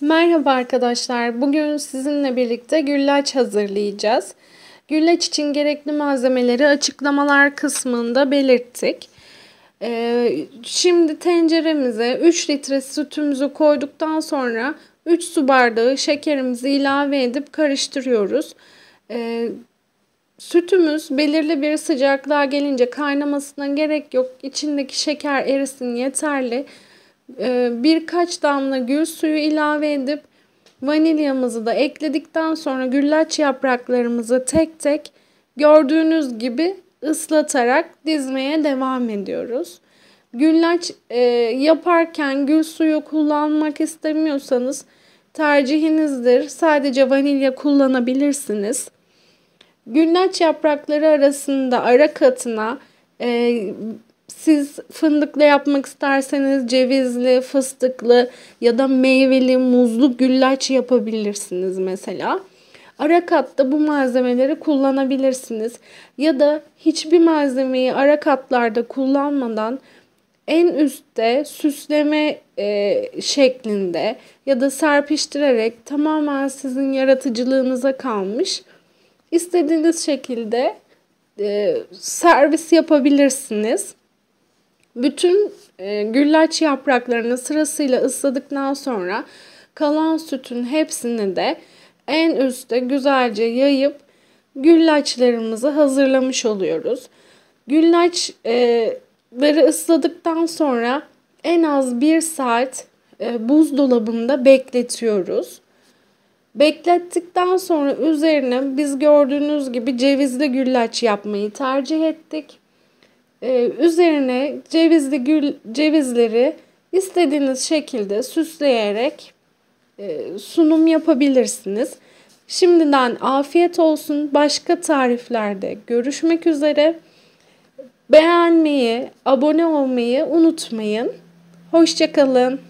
Merhaba arkadaşlar. Bugün sizinle birlikte güllaç hazırlayacağız. Güllaç için gerekli malzemeleri açıklamalar kısmında belirttik. Ee, şimdi tenceremize 3 litre sütümüzü koyduktan sonra 3 su bardağı şekerimizi ilave edip karıştırıyoruz. Ee, sütümüz belirli bir sıcaklığa gelince kaynamasına gerek yok. İçindeki şeker erisin yeterli. Birkaç damla gül suyu ilave edip vanilyamızı da ekledikten sonra güllaç yapraklarımızı tek tek gördüğünüz gibi ıslatarak dizmeye devam ediyoruz. Güllaç e, yaparken gül suyu kullanmak istemiyorsanız tercihinizdir. Sadece vanilya kullanabilirsiniz. Güllaç yaprakları arasında ara katına e, siz fındıklı yapmak isterseniz cevizli, fıstıklı ya da meyveli, muzlu güllaç yapabilirsiniz mesela. Ara katta bu malzemeleri kullanabilirsiniz. Ya da hiçbir malzemeyi ara katlarda kullanmadan en üstte süsleme e, şeklinde ya da serpiştirerek tamamen sizin yaratıcılığınıza kalmış. İstediğiniz şekilde e, servis yapabilirsiniz. Bütün e, güllaç yapraklarını sırasıyla ısladıktan sonra kalan sütün hepsini de en üstte güzelce yayıp güllaçlarımızı hazırlamış oluyoruz. Güllaçları ısladıktan sonra en az bir saat e, buzdolabında bekletiyoruz. Beklettikten sonra üzerine biz gördüğünüz gibi cevizli güllaç yapmayı tercih ettik. Ee, üzerine cevizli gül cevizleri istediğiniz şekilde süsleyerek e, sunum yapabilirsiniz. Şimdiden afiyet olsun. Başka tariflerde görüşmek üzere. Beğenmeyi, abone olmayı unutmayın. Hoşçakalın.